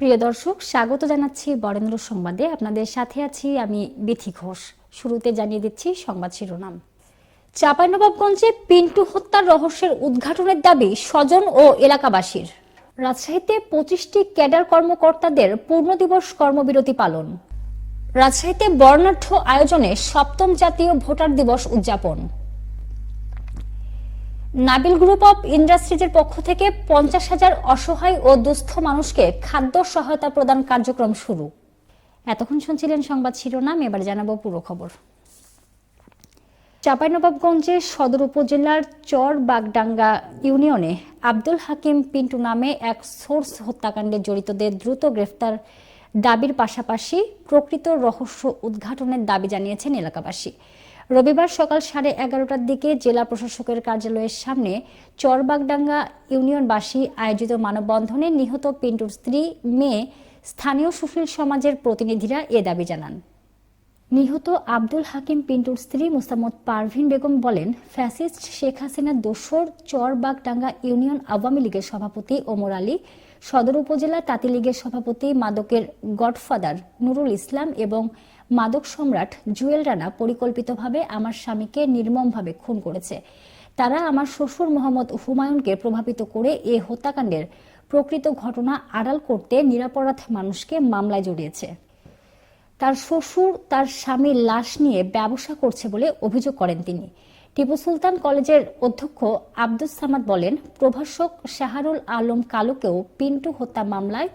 প্রিয় দর্শক, স্বাগত জানাচ্ছি বরেন্দ্র সংবাদে। আপনাদের সাথে আছি আমি বিথি ঘোষ। শুরুতে জানিয়ে দিচ্ছি সংবাদ শিরোনাম। চাঁপাইনবাবগঞ্জে পিন্টু হত্যার রহস্যের উদ্ঘাটনের দাবি স্বজন ও এলাকাবাসীর। রাজশাহীতে পঁচিশটি ক্যাডার কর্মকর্তাদের পূর্ণ দিবস কর্মবিরতি পালন। রাজশাহীতে বর্ণাঢ্য আয়োজনে সপ্তম জাতীয় ভোটার দিবস উদযাপন। নাবিল গ্রুপ অফ ইন্ডাস্ট্রিজের পক্ষ থেকে পঞ্চাশ হাজার অসহায় ও দুস্থ মানুষকে খাদ্য সহায়তা প্রদান কার্যক্রম শুরু। এতক্ষণ শুনছিলেন সংবাদ শিরোনাম, এবার জানাব পুরো খবর। চাঁপাইনবাবগঞ্জের সদর উপজেলার চর বাগডাঙ্গা ইউনিয়নে আব্দুল হাকিম পিন্টু নামে এক সোর্স হত্যাকাণ্ডে জড়িতদের দ্রুত গ্রেফতার দাবির পাশাপাশি প্রকৃত রহস্য উদ্ঘাটনের দাবি জানিয়েছেন এলাকাবাসী। রবিবার সকাল সাড়ে এগারোটার দিকে জেলা প্রশাসকের কার্যালয়ের সামনে চরবাগডাঙ্গা ইউনিয়নবাসী আয়োজিত মানববন্ধনে নিহত পিন্টুর স্ত্রী, মেয়ে, স্থানীয় সুশীল সমাজের প্রতিনিধিরা এ দাবি জানান। নিহত আব্দুল হাকিম পিন্টুর স্ত্রী মুস্তামত পারভিন বেগম বলেন, ফ্যাসিস্ট শেখ হাসিনার দোসর চরবাগডাঙ্গা ইউনিয়ন আওয়ামী লীগের সভাপতি ওমর আলী সদর উপজেলা তাঁতি লীগের সভাপতি মাদকের গডফাদার নুরুল ইসলাম এবং মাদক সম্রাট জুয়েল রানা পরিকল্পিতভাবে আমার স্বামীকে নির্মমভাবে খুন করেছে। তারা আমার শ্বশুর মোহাম্মদ হুমায়ুনকে প্রভাবিত করে এ হত্যাকাণ্ডের প্রকৃত ঘটনা আড়াল করতে নিরাপরাধ মানুষকে মামলায় জড়িয়েছে। তার শ্বশুর তার স্বামীর লাশ নিয়ে ব্যবসা করছে বলে অভিযোগ করেন তিনি। টিপু সুলতান কলেজের অধ্যক্ষ আব্দুস সামাদ বলেন, প্রভাষক শাহারুল আলম কালুকেও পিন্টু হত্যা মামলায়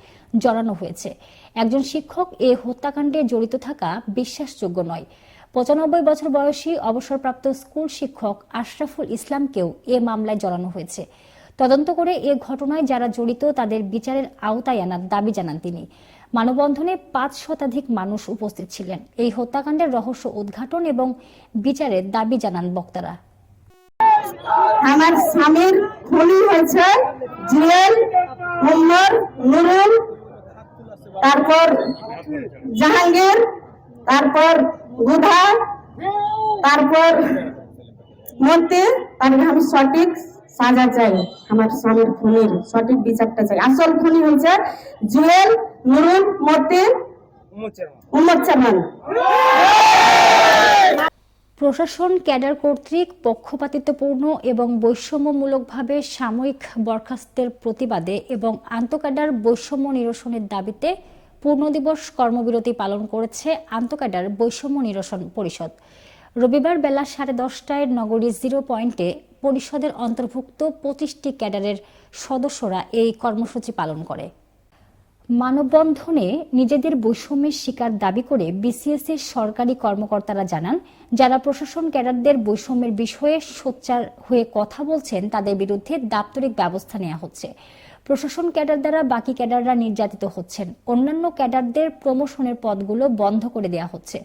জড়ানো হয়েছে। একজন শিক্ষক এ হত্যাকাণ্ডে জড়িত থাকা বিশ্বাসযোগ্য নয়। পঁচানব্বই বছর বয়সী অবসরপ্রাপ্ত স্কুল শিক্ষক আশরাফুল ইসলামকেও এ মামলায় জড়ানো হয়েছে। তদন্ত করে এ ঘটনায় যারা জড়িত তাদের বিচারের আওতায় আনার দাবি জানান তিনি। মানববন্ধনে পাঁচ শতাধিক মানুষ উপস্থিত ছিলেন। এই হত্যাকাণ্ডের রহস্য উদ্ঘাটন এবং বিচারের দাবি জানান বক্তারা। আমার স্বামীর খুনি হয়েছে জুয়েল উম্মর নুরুল, তারপর জাহাঙ্গীর, তারপর গুধা, তারপর মন্ত্রী তারপরে আমি সঠিক। সাজা চাই আমার স্বামীর খুনির সঠিক বিচারটা চাই আসল খুনি হয়েছে জুয়েল নুরুল মতি উম্মদ চামান প্রশাসন, ক্যাডার কর্তৃক পক্ষপাতিত্বপূর্ণ এবং বৈষম্যমূলকভাবে সাময়িক বরখাস্তের প্রতিবাদে এবং আন্তঃক্যাডার বৈষম্য নিরসনের দাবিতে পূর্ণদিবস কর্মবিরতি পালন করেছে আন্তঃক্যাডার বৈষম্য নিরসন পরিষদ। রবিবার বেলা সাড়ে দশটায় নগরী জিরো পয়েন্টে পরিষদের অন্তর্ভুক্ত পঁচিশটি ক্যাডারের সদস্যরা এই কর্মসূচি পালন করে। মানববন্ধনে নিজেদের বৈষম্যের শিকার দাবি করে বিসিএস এর সরকারি কর্মকর্তারা জানান, যারা প্রশাসন ক্যাডারদের বৈষম্যের বিষয়ে সোচ্চার হয়ে কথা বলছেন, তাদের বিরুদ্ধে দাপ্তরিক ব্যবস্থা নেওয়া হচ্ছে। প্রশাসন ক্যাডার দ্বারা বাকি ক্যাডাররা নির্যাতিত হচ্ছেন। অন্যান্য ক্যাডারদের প্রমোশনের পদগুলো বন্ধ করে দেওয়া হচ্ছে।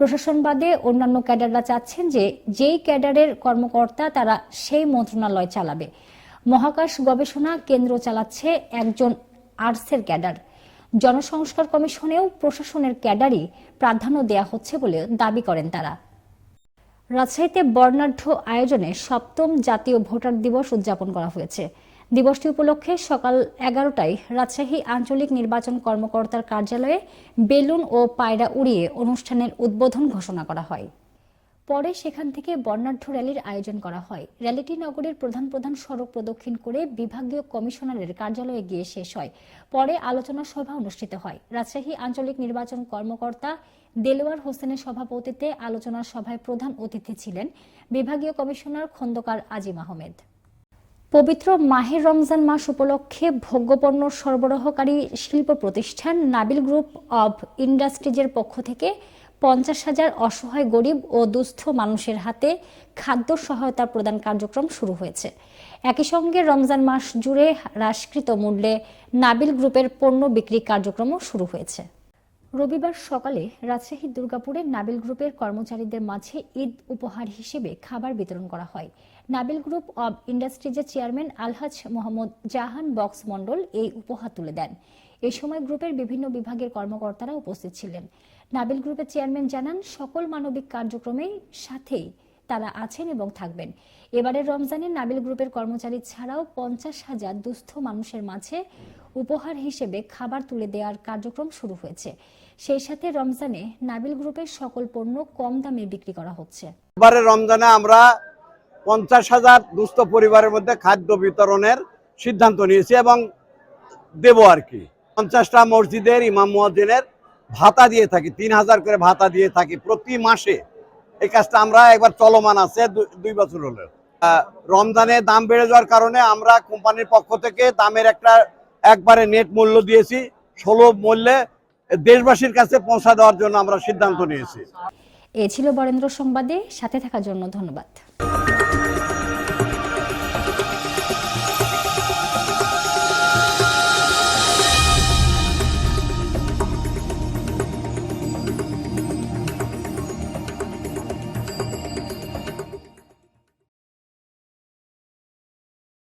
প্রশাসন বাদে অন্যান্য ক্যাডাররা চাচ্ছেন যে যেই ক্যাডারের কর্মকর্তা তারা সেই মন্ত্রণালয় চালাবে। মহাকাশ গবেষণা কেন্দ্র চালাচ্ছে একজন আর্টসের ক্যাডার। জনসংস্কার কমিশনেও প্রশাসনের ক্যাডারই প্রাধান্য দেয়া হচ্ছে বলে দাবি করেন তারা। রাজশাহীতে বর্ণাঢ্য আয়োজনে সপ্তম জাতীয় ভোটার দিবস উদযাপন করা হয়েছে। দিবসটি উপলক্ষে সকাল এগারোটায় রাজশাহী আঞ্চলিক নির্বাচন কর্মকর্তার কার্যালয়ে বেলুন ও পায়রা উড়িয়ে অনুষ্ঠানের উদ্বোধন ঘোষণা করা হয়। পরে সেখান থেকে বর্ণাঢ্য র্যালির আয়োজন করা হয়। র্যালিটি নগরের প্রধান প্রধান সড়ক প্রদক্ষিণ করে বিভাগীয় কমিশনারের কার্যালয়ে গিয়ে শেষ হয়। পরে আলোচনা সভা অনুষ্ঠিত হয়। রাজশাহী আঞ্চলিক নির্বাচন কর্মকর্তা দেলোয়ার হোসেনের সভাপতিত্বে আলোচনা সভায় প্রধান অতিথি ছিলেন বিভাগীয় কমিশনার খন্দকার আজিম আহমেদ। পবিত্র মাহের রমজান মাস উপলক্ষে ভোগ্যপণ্য সরবরাহকারী শিল্প প্রতিষ্ঠান নাবিল গ্রুপ অব ইন্ডাস্ট্রিজের পক্ষ থেকে পঞ্চাশ হাজার অসহায় গরিব ও দুস্থ মানুষের হাতে খাদ্য সহায়তা প্রদান কার্যক্রম শুরু হয়েছে। একই সঙ্গে রমজান মাস জুড়ে হ্রাসকৃত মূল্যে নাবিল গ্রুপের পণ্য বিক্রি কার্যক্রমও শুরু হয়েছে। রবিবার সকালে রাজশাহী দুর্গাপুরে নাবিল গ্রুপের কর্মচারীদের মাঝে ঈদ উপহার হিসেবে খাবার বিতরণ করা হয়। নাবিল গ্রুপ অব ইন্ডাস্ট্রিজের চেয়ারম্যান আলহাজ মোহাম্মদ জাহান বক্স মণ্ডল এই উপহার তুলে দেন। এ সময় গ্রুপের বিভিন্ন বিভাগের কর্মকর্তারা উপস্থিত ছিলেন। নাবিল গ্রুপের চেয়ারম্যান জানান, সকল মানবিক কার্যক্রমের সাথেই তারা আছেন এবং থাকবেন। এবারের রমজানে নাবিল গ্রুপের কর্মচারী ছাড়াও পঞ্চাশ হাজার দুস্থ মানুষের মাঝে উপহার হিসেবে খাবার তুলে দেওয়ার কার্যক্রম শুরু হয়েছে। সেই সাথে রমজানে নাবিল গ্রুপের সকল পণ্য কম দামে বিক্রি করা হচ্ছে। এবারে রমজানে আমরা পঞ্চাশ হাজার দুস্থ পরিবারের মধ্যে খাদ্য বিতরণের সিদ্ধান্ত নিয়েছি এবং দেব আর কি। পঞ্চাশটা মসজিদের, ইমাম মুয়াজ্জিনের ভাতা দিয়ে থাকি, তিন হাজার করে ভাতা দিয়ে থাকি প্রতি মাসে। এই কাজটা আমরা একবার চলমান আছে দুই বছর হলো। রমজানে দাম বেড়ে যাওয়ার কারণে আমরা কোম্পানির পক্ষ থেকে দামের একটা একবারে নেট মূল্য দিয়েছি, ষোলো মূল্যে দেশবাসীর কাছে পৌঁছা দেওয়ার জন্য আমরা সিদ্ধান্ত নিয়েছি। এ ছিল বরেন্দ্র সংবাদে, সাথে থাকার জন্য ধন্যবাদ।